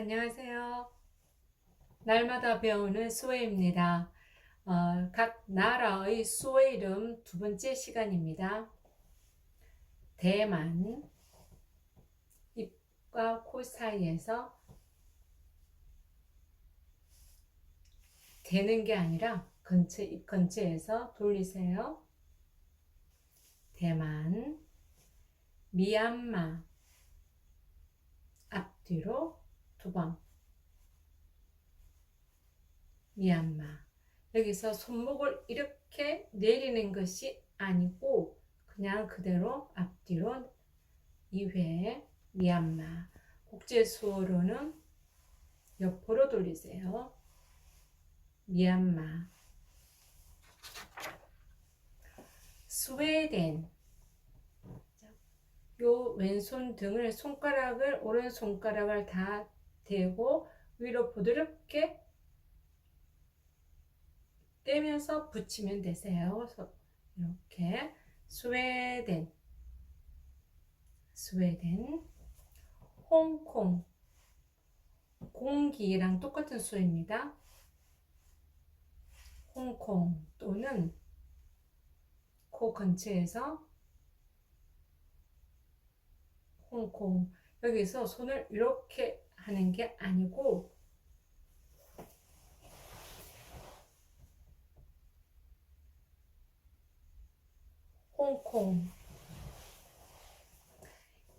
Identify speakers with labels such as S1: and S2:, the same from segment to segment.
S1: 안녕하세요. 날마다 배우는 수호입니다. 어, 각 나라의 수호 이름 두 번째 시간입니다. 대만 입과 코 사이에서 대는 게 아니라 근처 입 근처에서 돌리세요. 대만 미얀마 앞뒤로 두 번. 미얀마. 여기서 손목을 이렇게 내리는 것이 아니고 그냥 그대로 앞뒤로 2회 미얀마. 국제 수어로는 옆으로 돌리세요. 미얀마. 스웨덴. 요 왼손 등을 손가락을 오른 손가락을 다 대고 위로 부드럽게 떼면서 붙이면 되세요. 이렇게 스웨덴, 스웨덴, 홍콩, 공기랑 똑같은 수입니다. 홍콩 또는 코 근처에서 홍콩 여기서 손을 이렇게 하는 게 아니고 홍콩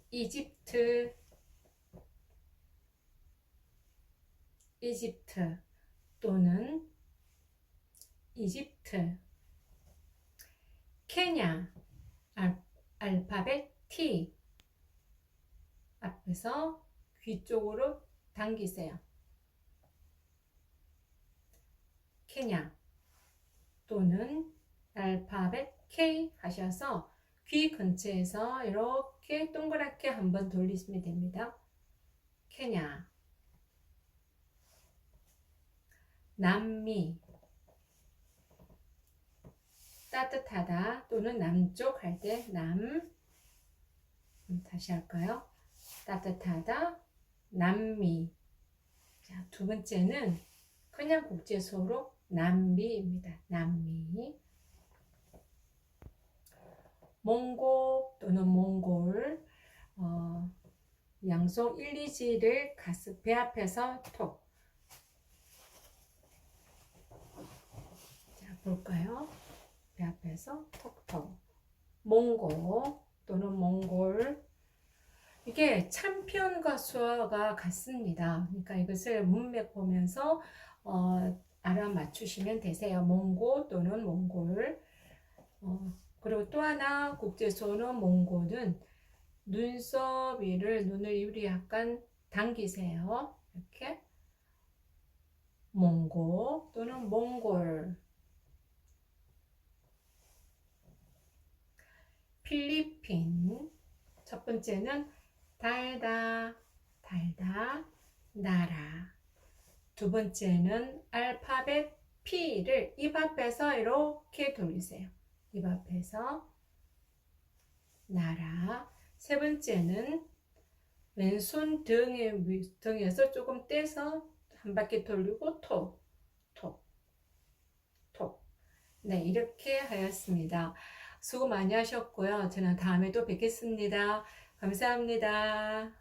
S1: 이집트 이집트 또는 이집트 케냐 알, 알파벳 T 앞에서 귀 쪽으로 당기세요. 케냐 또는 알파벳 K 하셔서 귀 근처에서 이렇게 동그랗게 한번 돌리시면 됩니다. 케냐 남미 따뜻하다 또는 남쪽 할 때 남 다시 할까요? 따뜻하다 남미 자, 두 번째는 그냥 국제소로 남미입니다. 남미 몽고 또는 몽골 어, 양손 1, 2지를 가슴 배 앞에서 톡 자, 볼까요? 배 앞에서 톡톡 몽고 또는 몽골 이게 참편과 수어가 같습니다. 그러니까 이것을 문맥 보면서 어, 알아맞추시면 되세요. 몽고 또는 몽골. 어, 그리고 또 하나 국제수어는 몽고는 눈썹 위를 눈을 입이 약간 당기세요. 이렇게 몽고 또는 몽골. 필리핀. 첫 번째는 달다, 달다, 나라. 두 번째는 알파벳 P를 입 앞에서 이렇게 돌리세요. 입 앞에서 나라. 세 번째는 왼손 등에, 등에서 조금 떼서 한 바퀴 돌리고 톡, 톡, 톡. 네, 이렇게 하였습니다. 수고 많이 하셨고요. 저는 다음에 또 뵙겠습니다. 감사합니다.